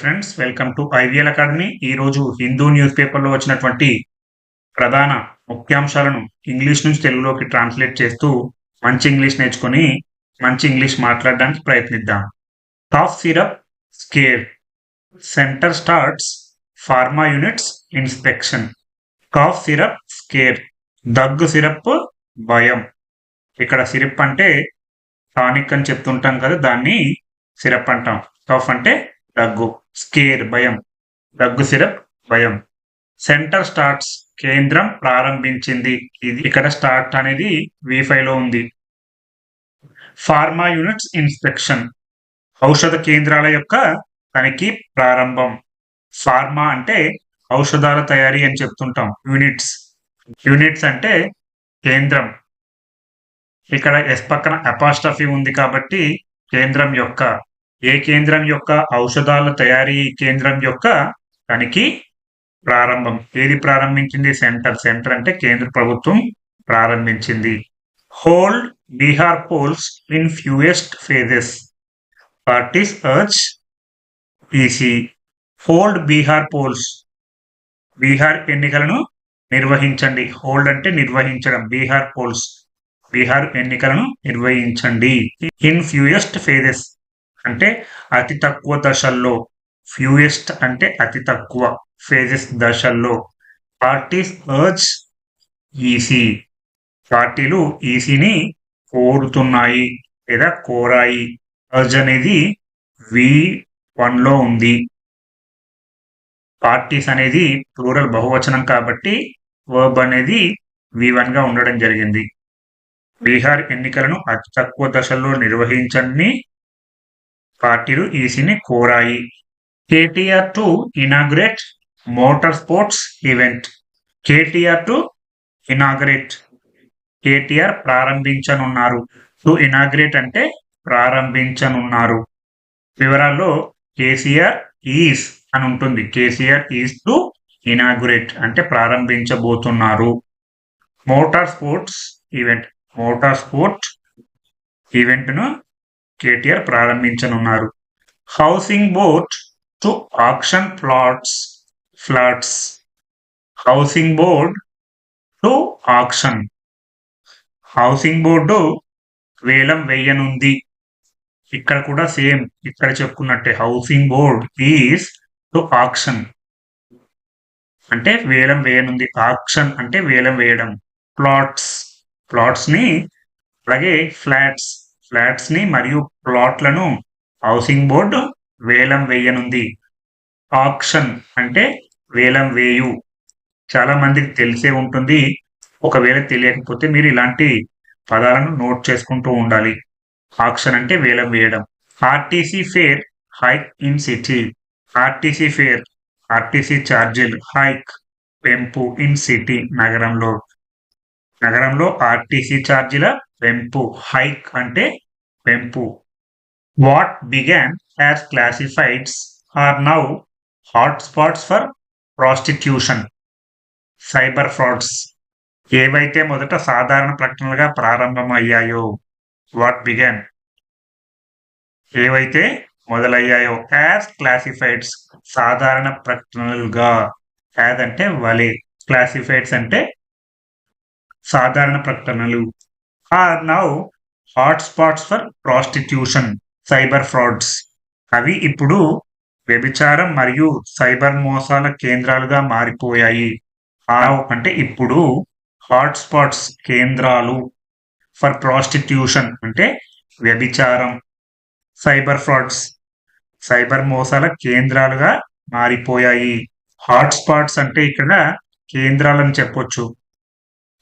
Friends welcome to IVL academy ఈ రోజు Hindu news పేపర్లో వచ్చినటువంటి ప్రధాన ముఖ్యాంశాలను ఇంగ్లీష్ నుంచి తెలుగులోకి ట్రాన్స్లేట్ చేస్తూ మంచి ఇంగ్లీష్ నేర్చుకొని మంచి ఇంగ్లీష్ మాట్లాడడానికి ప్రయత్నిద్దాం. Top syrup scare centre starts pharma units inspection cough syrup scare దగ్గు సిరప్ భయం. ఇక్కడ సిరప్ అంటే టానిక్ అని చెప్తుంటాం కదా దాన్ని సిరప్ అంటాం. కాఫ్ అంటే దగ్గు స్కేర్ భయం. దగ్గు సిరప్ భయం. సెంటర్ స్టార్ట్స్ కేంద్రం ప్రారంభించింది. ఇది ఇక్కడ స్టార్ట్ అనేది వి లో ఉంది. Pharma units inspection. ఔషధ కేంద్రాల యొక్క తనిఖీ ప్రారంభం. ఫార్మా అంటే ఔషధాల తయారీ అని చెప్తుంటాం. యూనిట్స్. యూనిట్స్ అంటే కేంద్రం. ఇక్కడ ఎస్ పక్కన అపాస్టఫీ ఉంది కాబట్టి కేంద్రం యొక్క. ఏ కేంద్రం యొక్క ఔషధాల తయారీ కేంద్రం యొక్క తనిఖీ ప్రారంభం? ఏది ప్రారంభించింది? సెంటర్ సెంటర్ అంటే కేంద్ర ప్రభుత్వం ప్రారంభించింది. Hold Bihar polls in fewest phases parties urge EC hold Bihar polls Bihar ఎన్నికలను నిర్వహించండి. హోల్డ్ అంటే నిర్వహించడం. బీహార్ పోల్స్ బీహార్ ఎన్నికలను నిర్వహించండి. ఇన్ ఫ్యూయెస్ట్ ఫేజెస్ అంటే అతి తక్కువ దశల్లో ఫ్యూయెస్ట్ అంటే అతి తక్కువ ఫేజెస్ దశల్లో. పార్టీస్ అర్జ్ ఈసీ పార్టీలు ఈసీని కోరుతున్నాయి లేదా కోరాయి. అర్జ్ అనేది వి వన్లో ఉంది. పార్టీస్ అనేది ప్లూరల్ బహువచనం కాబట్టి వర్బ్ అనేది వి వన్గా ఉండడం జరిగింది. బీహార్ ఎన్నికలను అతి తక్కువ దశల్లో నిర్వహించండి. పార్టీలు ఈసీని కోరాయి. KTR to inaugurate motor sports event. KTR to inaugurate. KTR ప్రారంభించనున్నారు. టు ఇనాగ్రేట్ అంటే ప్రారంభించనున్నారు. వివరాల్లో కేసీఆర్ ఈస్ అని ఉంటుంది. కేసీఆర్ ఈస్ టు ఇనాగ్రేట్ అంటే ప్రారంభించబోతున్నారు. Motor sports event. Motor sport ఈవెంట్ను KTR ప్రారంభించనున్నారు. Housing board to auction plots flats housing board to auction housing board వేలం వేయనుంది. ఇక్కడ కూడా సేమ్ ఇక్కడ చెప్పుకున్నట్టే. Housing board is to auction అంటే వేలం వేయనుంది. ఆక్షన్ అంటే వేలం వేయడం. ప్లాట్స్ ప్లాట్స్ని అలాగే ఫ్లాట్స్ ఫ్లాట్స్ని మరియు ప్లాట్లను హౌసింగ్ బోర్డు వేలం వేయనుంది. ఆక్షన్ అంటే వేలం వేయు. చాలా మందికి తెలిసే ఉంటుంది. ఒకవేళ తెలియకపోతే మీరు ఇలాంటి పదాలను నోట్ చేసుకుంటూ ఉండాలి. ఆక్షన్ అంటే వేలం వేయడం. RTC fare hike in city. RTC fare RTC ఛార్జీలు హైక్ పెంపు ఇన్ సిటీ నగరంలో. నగరంలో ఆర్టీసీ ఛార్జీల పెంపు హైక్ అంటే పెంపు. What began as classifieds are now hot spots for prostitution cyber frauds ఏవైతే మొదట సాధారణ ప్రకటనలుగా ప్రారంభమయ్యాయో వాట్ బిగాన్ ఏవైతే మొదలయ్యాయో యాజ్ క్లాసిఫైడ్స్ సాధారణ ప్రకటనలుగా. యాజ్ అంటే వలే. క్లాసిఫైడ్స్ అంటే సాధారణ ప్రకటనలు. Are now hot spots for prostitution cyber frauds అవి ఇప్పుడు వ్యభిచారం మరియు సైబర్ మోసాల కేంద్రాలుగా మారిపోయాయి. అంటే ఇప్పుడు హాట్ స్పాట్స్ కేంద్రాలు ఫర్ ప్రాస్టిట్యూషన్ అంటే వ్యభిచారం సైబర్ ఫ్రాడ్స్ సైబర్ మోసాల కేంద్రాలుగా మారిపోయాయి. హాట్ స్పాట్స్ అంటే ఇక్కడ కేంద్రాలని చెప్పొచ్చు.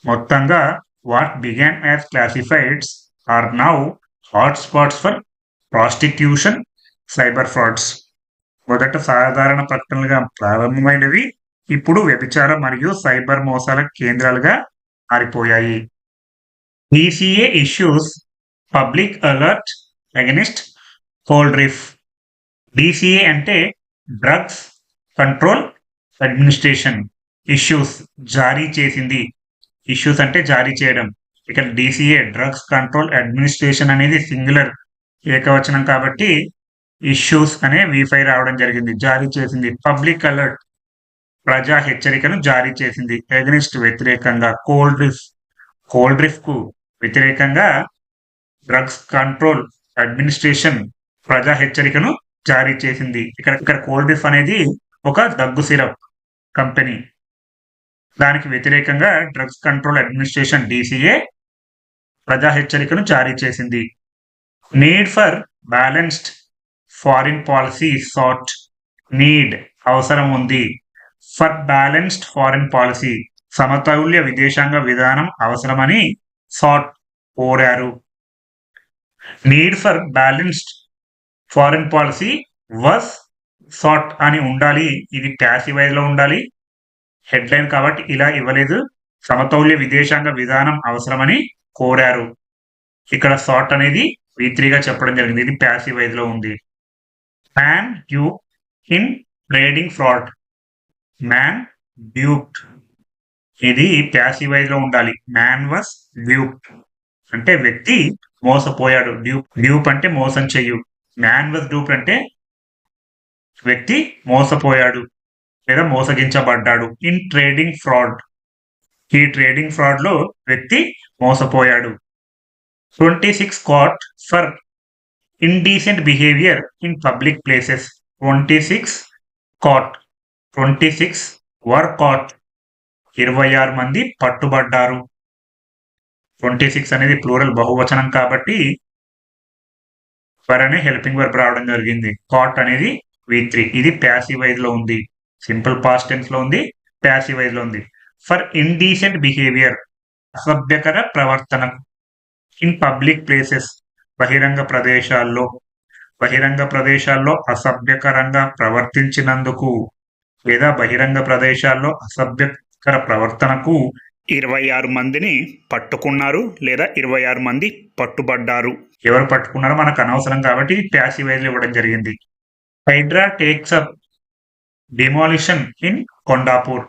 మొత్తంగా what began as classifieds are now hot spots for prostitution cyber frauds మొదట సాధారణ ప్రకటనలుగా ప్రారంభమైనవి ఇప్పుడు వ్యభిచారం మరియు సైబర్ మోసాల కేంద్రాలుగా మారిపోయాయి. BCA issues public alert against Coldrif DCA అంటే డ్రగ్స్ కంట్రోల్ అడ్మినిస్ట్రేషన్ ఇష్యూస్ జారీ చేసింది. ఇష్యూస్ అంటే జారీ చేయడం. ఇక్కడ డిసిఏ డ్రగ్స్ కంట్రోల్ అడ్మినిస్ట్రేషన్ అనేది సింగులర్ ఏకవచనం కాబట్టి ఇష్యూస్ అనే వీఫై రావడం జరిగింది జారీ చేసింది. పబ్లిక్ అలర్ట్ ప్రజా హెచ్చరికను జారీ చేసింది. ఎగ్నిస్ట్ వ్యతిరేకంగా కోల్డ్ డ్రిఫ్ కోల్డ్ డ్రిఫ్కు వ్యతిరేకంగా డ్రగ్స్ కంట్రోల్ అడ్మినిస్ట్రేషన్ ప్రజా హెచ్చరికను జారీ చేసింది. ఇక్కడ ఇక్కడ కోల్డ్ డ్రిఫ్ అనేది ఒక దగ్గు సిరప్ కంపెనీ. దానికి వ్యతిరేకంగా డ్రగ్స్ కంట్రోల్ అడ్మినిస్ట్రేషన్ డీసీఏ ప్రజా హెచ్చరికను జారీ చేసింది. Need for balanced foreign policy sought need అవసరం ఉంది. ఫర్ బ్యాలెన్స్డ్ ఫారిన్ పాలసీ సమతౌల్య విదేశాంగ విధానం అవసరమని సాట్ కోరారు. Need for balanced foreign policy was sought అని ఉండాలి. ఇది ప్యాసివైజ్లో ఉండాలి. హెడ్లైన్ కాబట్టి ఇలా ఇవ్వలేదు. సమతౌల్య విదేశాంగ విధానం అవసరమని కోరారు. ఇక్కడ షార్ట్ అనేది గా చెప్పడం జరిగింది. ఇది ప్యాసివైజ్లో ఉంది. Man Duke in trading fraud man duped ఇది ప్యాసివైజ్లో ఉండాలి. మ్యాన్ వాస్ డ్యూక్డ్ అంటే వ్యక్తి మోసపోయాడు. డ్యూప్ డ్యూప్ అంటే మోసం చెయ్యు. మ్యాన్ వాస్ డ్యూప్ అంటే వ్యక్తి మోసపోయాడు. లేదా మోసగించబడ్డాడు. ఇన్ ట్రేడింగ్ ఫ్రాడ్ ఈ ట్రేడింగ్ ఫ్రాడ్లో వ్యక్తి మోసపోయాడు. Twenty six caught for indecent behaviour in public places twenty six caught twenty six were caught ఇరవై ఆరు మంది పట్టుబడ్డారు. ట్వంటీ సిక్స్ అనేది ప్లూరల్ బహువచనం కాబట్టి ఫర్ అనే హెల్పింగ్ వర్బ్ రావడం జరిగింది. కాట్ అనేది వి త్రీ ఇది ప్యాసివైజ్లో ఉంది. సింపుల్ పాస్ట్ టెన్స్లో ఉంది ప్యాసివైజ్లో ఉంది. ఫర్ ఇండీసెంట్ బిహేవియర్ అసభ్యకర ప్రవర్తన. ఇన్ పబ్లిక్ ప్లేసెస్ బహిరంగ ప్రదేశాల్లో బహిరంగ ప్రదేశాల్లో అసభ్యకరంగా ప్రవర్తించినందుకు లేదా బహిరంగ ప్రదేశాల్లో అసభ్యకర ప్రవర్తనకు ఇరవై ఆరు మందిని పట్టుకున్నారు లేదా ఇరవై ఆరు మంది పట్టుబడ్డారు. ఎవరు పట్టుకున్నారో మనకు అనవసరం కాబట్టి ప్యాసివైజ్ ఇవ్వడం జరిగింది. Hydraa takes up demolition in Kondapur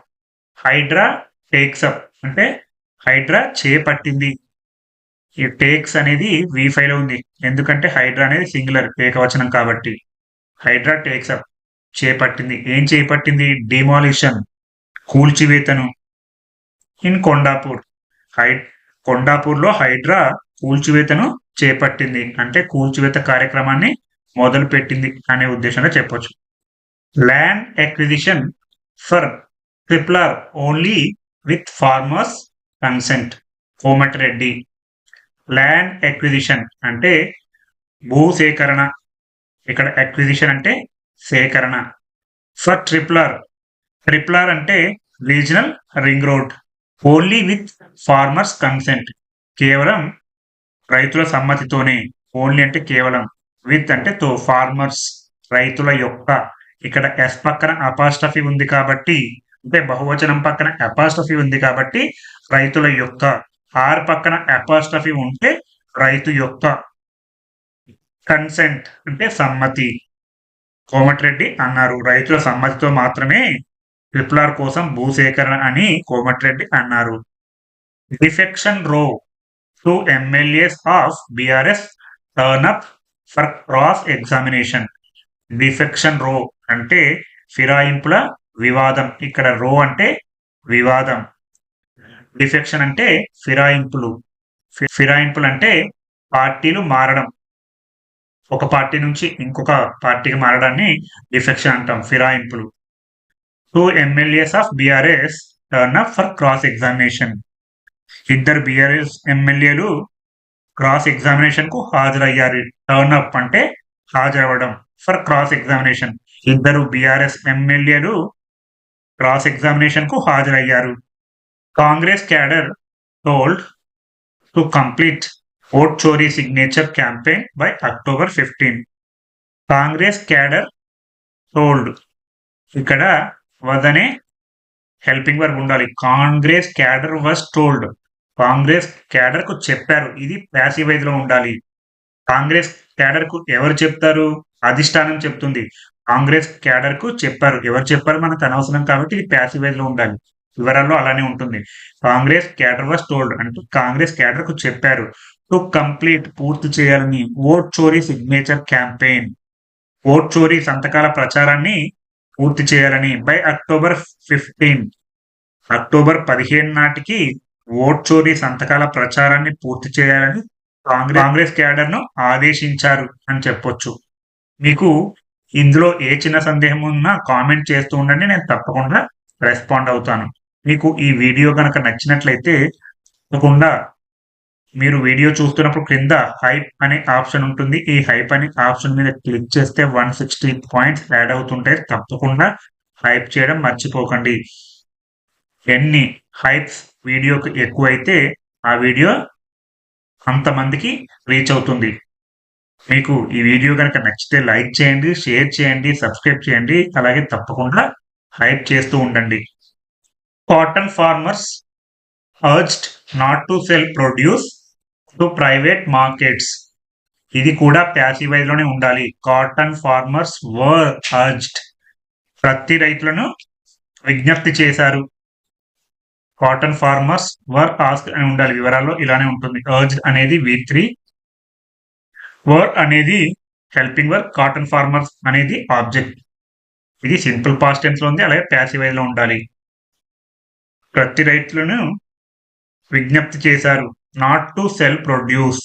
Hydraa takes up అంటే హైడ్రా చేపట్టింది. ఈ టేక్స్ అనేది వి ఫైవ్లో ఉంది. ఎందుకంటే హైడ్రా అనేది సింగులర్ ఏకవచనం కాబట్టి. హైడ్రా టేక్స్ అప్ చేపట్టింది. ఏం చేపట్టింది? డిమాలిషన్ కూల్చివేతను. ఇన్ కొండాపూర్ హై కొండాపూర్లో హైడ్రా కూల్చివేతను చేపట్టింది. అంటే కూల్చివేత కార్యక్రమాన్ని మొదలుపెట్టింది అనే ఉద్దేశంగా చెప్పొచ్చు. Land acquisition for triple R only with farmers consent Komatireddy land acquisition అంటే భూ సేకరణ ఇక్కడ ఎక్విజిషన్ అంటే సేకరణ. For triple R triple R అంటే regional ring road only with farmers consent కేవలం రైతుల సమ్మతితోనే. ఓన్లీ అంటే కేవలం. విత్ అంటే తో ఫార్మర్స్ రైతుల యొక్క ఇక్కడ ఎస్ పక్కన అపాస్టఫీ ఉంది కాబట్టి అంటే బహువచనం పక్కన అపాస్టఫీ ఉంది కాబట్టి రైతుల యొక్క ఆర్ పక్కన అపాస్టఫీ ఉంటే రైతు యొక్క కన్సెంట్ అంటే సమ్మతి. కోమటిరెడ్డి అన్నారు. రైతుల సమ్మతితో మాత్రమే ట్రిప్లార్ కోసం భూసేకరణ అని కోమటిరెడ్డి అన్నారు. Defection row two MLAs of BRS turn up for cross examination defection row అంటే ఫిరాయింపుల వివాదం. ఇక్కడ రో అంటే వివాదం. డిఫెక్షన్ అంటే ఫిరాయింపులు. ఫిరాయింపులు అంటే పార్టీలు మారడం. ఒక పార్టీ నుంచి ఇంకొక పార్టీకి మారడాన్ని డిఫెక్షన్ అంటాం ఫిరాయింపులు. Two MLAs of BRS turn up for cross examination ఇద్దరు బిఆర్ఎస్ ఎమ్మెల్యేలు క్రాస్ ఎగ్జామినేషన్కు హాజరయ్యారు. టర్న్ అప్ అంటే హాజరవ్వడం. ఫర్ క్రాస్ ఎగ్జామినేషన్ ఇద్దరు బీఆర్ఎస్ ఎమ్మెల్యేలు క్రాస్ ఎగ్జామినేషన్కు హాజరయ్యారు. Congress cadre told to complete vote chori signature campaign by October fifteen Congress cadre told ఇక్కడ వదనే హెల్పింగ్ వర్క్ ఉండాలి. Congress cadre was told Congress క్యాడర్కు చెప్పారు. ఇది ప్యాసివైజ్లో ఉండాలి. కాంగ్రెస్ క్యాడర్కు ఎవరు చెప్తారు? అధిష్టానం చెప్తుంది. కాంగ్రెస్ క్యాడర్కు చెప్పారు. ఎవరు చెప్పారు మనకు అనవసరం కాబట్టి ఇది ప్యాసివైజ్లో ఉండాలి. వివరాల్లో అలానే ఉంటుంది. కాంగ్రెస్ క్యాడర్ వాస్ టోల్డ్ అంటే కాంగ్రెస్ క్యాడర్కు చెప్పారు. టు కంప్లీట్ పూర్తి చేయాలని vote chori signature campaign. Vote చోరీ సంతకాల ప్రచారాన్ని పూర్తి చేయాలని బై అక్టోబర్ ఫిఫ్టీన్. అక్టోబర్ పదిహేను నాటికి ఓట్ చోరీ సంతకాల ప్రచారాన్ని పూర్తి చేయాలని కాంగ్రెస్ కాంగ్రెస్ క్యాడర్ను ఆదేశించారు అని చెప్పొచ్చు. మీకు ఇందులో ఏ చిన్న సందేహం ఉన్నా కామెంట్ చేస్తూ ఉండండి నేను తప్పకుండా రెస్పాండ్ అవుతాను. మీకు ఈ వీడియో కనుక నచ్చినట్లయితే తప్పకుండా మీరు వీడియో చూస్తున్నప్పుడు క్రింద హైప్ అనే ఆప్షన్ ఉంటుంది. ఈ హైప్ అనే ఆప్షన్ మీద క్లిక్ చేస్తే వన్ సిక్స్టీ పాయింట్స్ యాడ్ అవుతుంటాయి తప్పకుండా హైప్ చేయడం మర్చిపోకండి. ఎన్ని హైప్స్ వీడియోకి ఎక్కువైతే ఆ వీడియో అంతమందికి రీచ్ అవుతుంది. మీకు ఈ వీడియో కనుక నచ్చితే లైక్ చేయండి షేర్ చేయండి సబ్స్క్రైబ్ చేయండి. అలాగే తప్పకుండా హైప్ చేస్తూ ఉండండి. Cotton farmers urged not to sell produce to private markets. ఇది కూడా ప్యాసివైజ్లోనే ఉండాలి. Cotton farmers were urged. ప్రతి రైతులను విజ్ఞప్తి చేశారు. కాటన్ ఫార్మర్స్ వర్ ఆస్క్ అని ఉండాలి వివరాల్లో ఇలానే ఉంటుంది. అర్జ్ అనేది వి త్రీ వర్ అనేది హెల్పింగ్ వర్క్ కాటన్ ఫార్మర్స్ అనేది ఆబ్జెక్ట్ ఇది సింపుల్ పాస్ట్ టెన్స్లో ఉంది అలాగే ప్యాసివైజ్లో ఉండాలి. ప్రతి రైతులను విజ్ఞప్తి చేశారు not to sell produce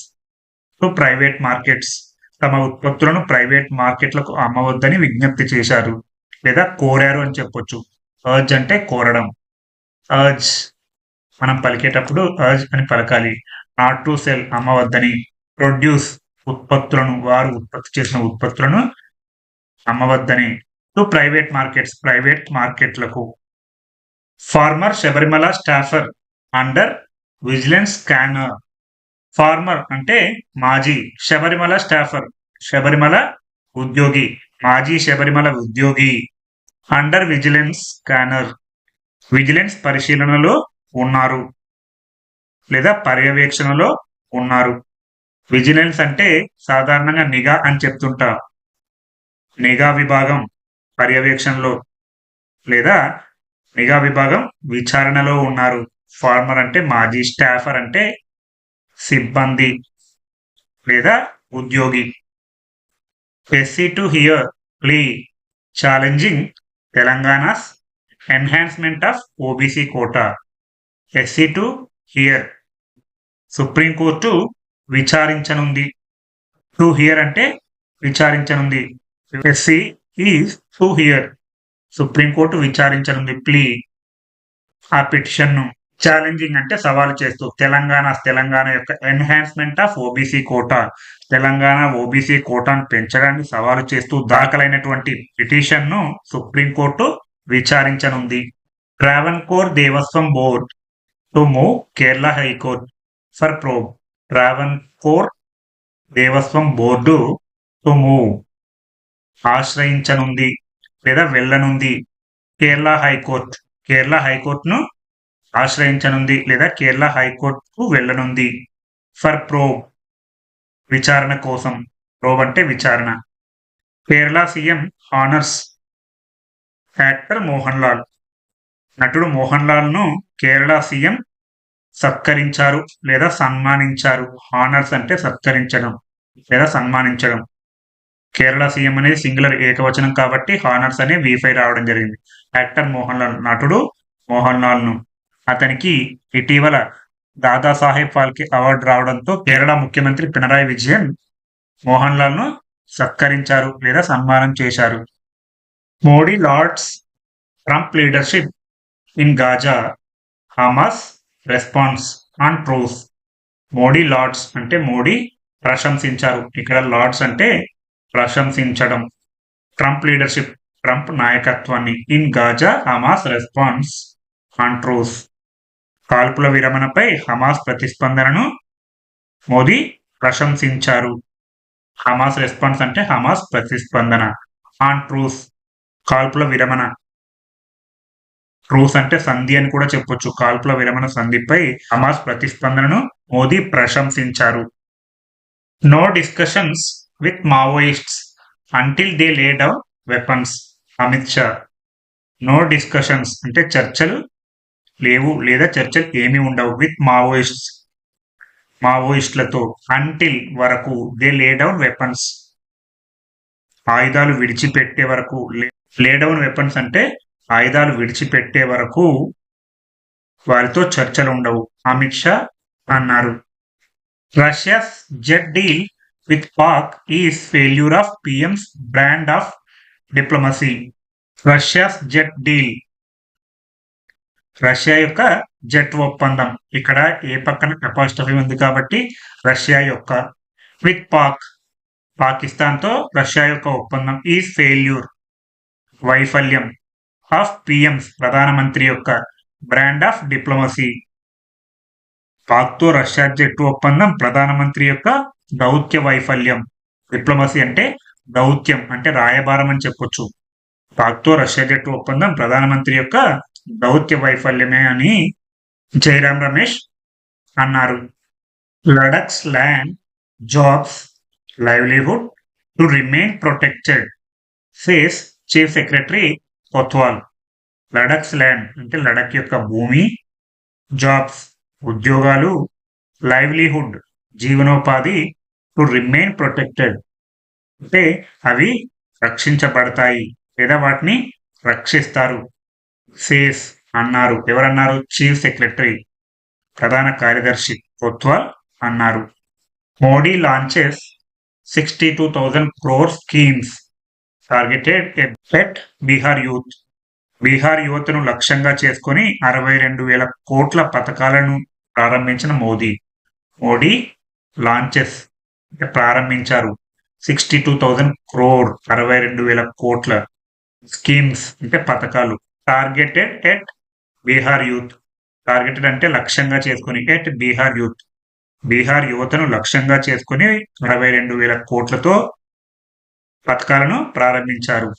to private markets తమ ఉత్పత్తులను ప్రైవేట్ మార్కెట్లకు అమ్మవద్దని విజ్ఞప్తి చేశారు. లేదా కోరారు అని చెప్పొచ్చు. అర్జ్ అంటే కోరడం. అర్జ్ మనం పలికేటప్పుడు అర్జ్ అని పలకాలి. నాట్ టు సెల్ అమ్మవద్దని ప్రొడ్యూస్ ఉత్పత్తులను వారు ఉత్పత్తి చేసిన ఉత్పత్తులను అమ్మవద్దని టు ప్రైవేట్ మార్కెట్స్ ప్రైవేట్ మార్కెట్లకు former Sabarimala staffer under vigilance scanner former అంటే మాజీ శబరిమల స్టాఫర్ శబరిమల ఉద్యోగి మాజీ శబరిమల ఉద్యోగి అండర్ విజిలెన్స్ స్కానర్ విజిలెన్స్ పరిశీలనలో ఉన్నారు లేదా పర్యవేక్షణలో ఉన్నారు. విజిలెన్స్ అంటే సాధారణంగా నిఘా అని చెప్తుంటా. నిఘా విభాగం పర్యవేక్షణలో లేదా నిఘా విభాగం విచారణలో ఉన్నారు. ఫార్మర్ అంటే మాజీ స్టాఫర్ అంటే సిబ్బంది లేదా ఉద్యోగి. SC to hear plea challenging Telangana's enhancement of OBC quota SC to hear Supreme Court విచారించనుంది. To hear అంటే విచారించనుంది. SC is to hear Supreme Court విచారించనుంది plea ఆ పిటిషన్ను. ఛాలెంజింగ్ అంటే సవాలు చేస్తూ తెలంగాణ తెలంగాణ యొక్క enhancement of OBC quota Telangana OBC కోటాను పెంచడాన్ని సవాలు చేస్తూ దాఖలైనటువంటి పిటిషన్ను supreme court విచారించనుంది. Travancore Devaswom board. To move Kerala High Court. For probe Travancore Devaswom board to move ఆశ్రయించనుంది లేదా వెళ్ళనుంది. కేరళ హైకోర్ట్. కేరళ హైకోర్టును ఆశ్రయించనుంది లేదా కేరళ హైకోర్టుకు వెళ్ళనుంది. ఫర్ ప్రోబ్ విచారణ కోసం. ప్రోబ్ అంటే విచారణ. Kerala CM honours actor Mohan Lal. నటుడు మోహన్ లాల్ను కేరళ సీఎం సత్కరించారు లేదా సన్మానించారు. హానర్స్ అంటే సత్కరించడం లేదా సన్మానించడం. కేరళ సీఎం అనేది సింగులర్ ఏకవచనం కాబట్టి హానర్స్ అనే వీఫై రావడం జరిగింది. యాక్టర్ మోహన్ లాల్. నటుడు మోహన్ లాల్ను అతనికి ఇటీవల దాదాసాహెబ్ ఫాల్కే అవార్డు రావడంతో కేరళ ముఖ్యమంత్రి పినరాయి విజయన్ మోహన్ లాల్ను సత్కరించారు లేదా సన్మానం చేశారు. Modi lauds Trump leadership in Gaza Hamas response on truce. Modi lauds అంటే మోడీ ప్రశంసించారు. ఇక్కడ లార్డ్స్ అంటే ప్రశంసించడం. ట్రంప్ లీడర్షిప్ ట్రంప్ నాయకత్వాన్ని in Gaza Hamas response on truce. కాల్పుల విరమణపై హమాస్ ప్రతిస్పందనను మోదీ ప్రశంసించారు. హమాస్ రెస్పాన్స్ అంటే హమాస్ ప్రతిస్పందన ఆన్ ట్రూస్. కాల్పుల విరమణ. ట్రూస్ అంటే సంధి అని కూడా చెప్పొచ్చు. కాల్పుల విరమణ సంధిపై హమాస్ ప్రతిస్పందనను మోదీ ప్రశంసించారు. No discussions with Maoists until they lay down weapons Amit Shah. No discussions అంటే చర్చలు లేవు లేదా చర్చలు ఏమీ ఉండవు విత్ మావోయిస్ట్స్ మావోయిస్టులతో అంటిల్ వరకు దే లే డౌన్ వెపన్స్ ఆయుధాలు విడిచిపెట్టే వరకు లేడౌన్ వెపన్స్ అంటే ఆయుధాలు విడిచిపెట్టే వరకు వారితో చర్చలు ఉండవు. అమిత్ షా అన్నారు. Russia's jet deal with Pak is failure of PM's brand of diplomacy. Russia's jet deal. Russia యొక్క జెట్ ఒప్పందం. ఇక్కడ ఏ పక్కన కెపాసిటీ ఉంది కాబట్టి రష్యా యొక్క. విత్ పాక్. పాకిస్తాన్తో రష్యా యొక్క ఒప్పందం ఈజ్ ఫెయిల్యూర్. వైఫల్యం. ఆఫ్ పిఎంస్ ప్రధానమంత్రి యొక్క బ్రాండ్ ఆఫ్ డిప్లొమసీ పాక్తో రష్యా జట్టు ఒప్పందం ప్రధానమంత్రి యొక్క దౌత్య వైఫల్యం. డిప్లొమసీ అంటే దౌత్యం అంటే రాయబారం అని చెప్పొచ్చు. పాక్తో రష్యా జట్టు ఒప్పందం ప్రధానమంత్రి యొక్క దౌత్య వైఫల్యమే అని జయరాం రమేష్ అన్నారు. Ladakh's land jobs livelihood to remain protected says chief secretary Kotwal Ladakh's land అంటే లడక్ యొక్క భూమి జాబ్స్ ఉద్యోగాలు లైవ్లీహుడ్ జీవనోపాధి టు రిమైన్ ప్రొటెక్టెడ్ అంటే అవి రక్షించబడతాయి లేదా వాటిని రక్షిస్తారు. సేస్ అన్నారు. ఎవరన్నారు? చీఫ్ సెక్రటరీ ప్రధాన కార్యదర్శి కొత్వాల్ అన్నారు. Modi launches sixty two thousand crore schemes targeted at Bihar youth. Bihar యువతను లక్ష్యంగా చేసుకుని అరవై రెండు వేల కోట్ల పథకాలను ప్రారంభించిన మోదీ. మోడీ లాంచెస్ ప్రారంభించారు. సిక్స్టీ టూ థౌజండ్ క్రోర్ అరవై రెండు వేల కోట్ల స్కీమ్స్ అంటే పథకాలు. Targeted at Bihar youth. Targeted అంటే లక్ష్యంగా చేసుకుని ఎట్ బీహార్ యూత్. బీహార్ యువతను లక్ష్యంగా చేసుకుని అరవై రెండు వేల కోట్లతో పథకాలను ప్రారంభించారు.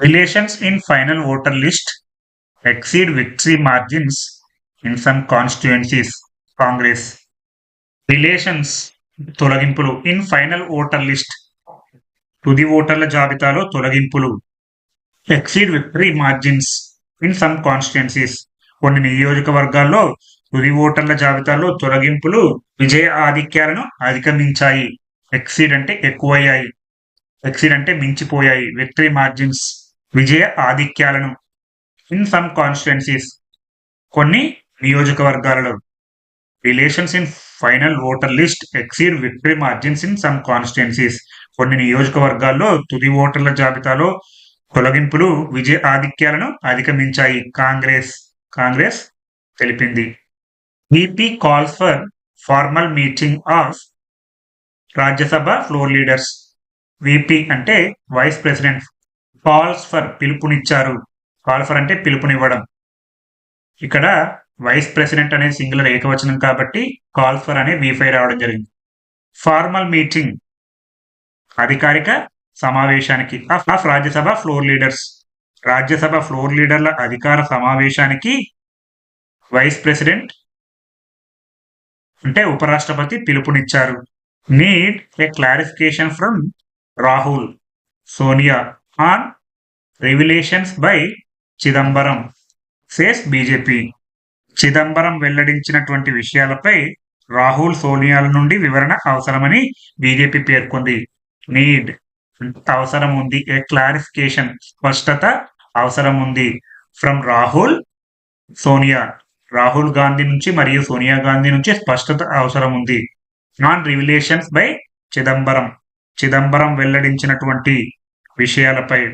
Deletions in final voter list exceed victory margins in some constituencies Congress deletions తొలగింపులు in final voter list తుది ఓటర్ల జాబితాలో తొలగింపులు exceed victory margins in some constituencies కొన్ని నియోజకవర్గాల్లో తుది ఓటర్ల జాబితాలో తొలగింపులు విజయ ఆధిక్యాలను అధిగమించాయి. ఎక్సీడ్ అంటే ఎక్కువయ్యాయి. ఎక్సీడ్ అంటే మించిపోయాయి. విక్టరీ మార్జిన్స్ విజయ ఆధిక్యాలను ఇన్ సమ్ కాన్స్టిట్యున్సీస్ కొన్ని నియోజకవర్గాలలో. Deletions in final voter list exceed victory margins in some constituencies కొన్ని నియోజకవర్గాల్లో తుది ఓటర్ల జాబితాలో తొలగింపులు విజయ ఆధిక్యాలను అధిగమించాయి. కాంగ్రెస్ కాంగ్రెస్ తెలిపింది. VP calls for formal meeting of Rajya Sabha floor leaders VP అంటే వైస్ ప్రెసిడెంట్ కాల్స్ ఫర్ పిలుపునిచ్చారు. కాల్ ఫర్ అంటే పిలుపునివ్వడం. ఇక్కడ వైస్ ప్రెసిడెంట్ అనే సింగులర్ ఏకవచనం కాబట్టి కాల్ ఫర్ అనే వీఫై రావడం జరిగింది. ఫార్మల్ మీటింగ్ అధికారిక సమావేశానికి. Of Rajya Sabha floor leaders Rajya Sabha floor లీడర్ల అధికార సమావేశానికి వైస్ ప్రెసిడెంట్ అంటే ఉపరాష్ట్రపతి పిలుపునిచ్చారు. Need a clarification from Rahul Sonia on revelations by Chidambaram. Says BJP. Chidambaram వెల్లడించినటువంటి విషయాలపై రాహుల్ సోనియాల నుండి వివరణ అవసరమని బీజేపీ పేర్కొంది. నీడ్. అవసరం ఉంది. A clarification? స్పష్టత అవసరం ఉంది. ఫ్రమ్ రాహుల్ సోనియా. రాహుల్ గాంధీ నుంచి మరియు సోనియా గాంధీ నుంచి స్పష్టత అవసరం ఉంది. On revelations by Chidambaram. Chidambaram వెల్లడించినటువంటి విషయాలపై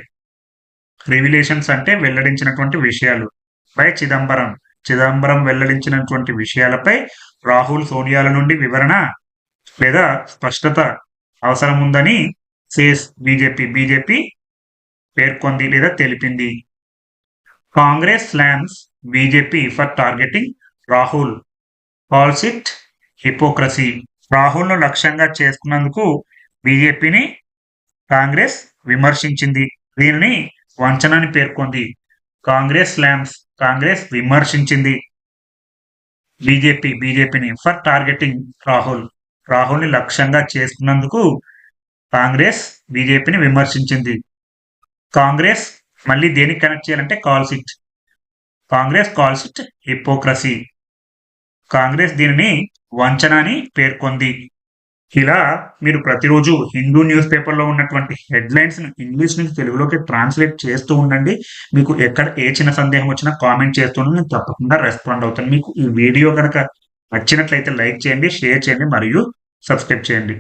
రివిలేషన్స్ అంటే వెల్లడించినటువంటి విషయాలు బై చిదంబరం. చిదంబరం వెల్లడించినటువంటి విషయాలపై రాహుల్ సోనియాల నుండి వివరణ లేదా స్పష్టత అవసరం ఉందని సేస్ బీజేపీ బీజేపీ పేర్కొంది లేదా తెలిపింది. Congress slams BJP for targeting Rahul. Calls it hypocrisy. రాహుల్ను లక్ష్యంగా చేసుకున్నందుకు బీజేపీని కాంగ్రెస్ విమర్శించింది. దీనిని వంచనని పేర్కొంది. కాంగ్రెస్ స్లామ్స్ కాంగ్రెస్ విమర్శించింది. బీజేపీ బీజేపీని ఫర్ టార్గెటింగ్ రాహుల్. రాహుల్ని లక్ష్యంగా చేసుకున్నందుకు కాంగ్రెస్ బీజేపీని విమర్శించింది. కాంగ్రెస్ మళ్ళీ దేనికి కనెక్ట్ చేయాలంటే calls it Congress calls it hypocrisy Congress దీనిని వంచన అని పేర్కొంది. ఇలా మీరు ప్రతిరోజు హిందూ న్యూస్ పేపర్లో ఉన్నటువంటి హెడ్లైన్స్ ఇంగ్లీష్ నుంచి తెలుగులోకి ట్రాన్స్లేట్ చేస్తూ ఉండండి. మీకు ఎక్కడ ఏ చిన్న సందేహం వచ్చినా కామెంట్ చేస్తూ ఉండండి, నేను తప్పకుండా రెస్పాండ్ అవుతాను. మీకు ఈ వీడియో కనుక నచ్చినట్లయితే లైక్ చేయండి షేర్ చేయండి మరియు సబ్స్క్రైబ్ చేయండి.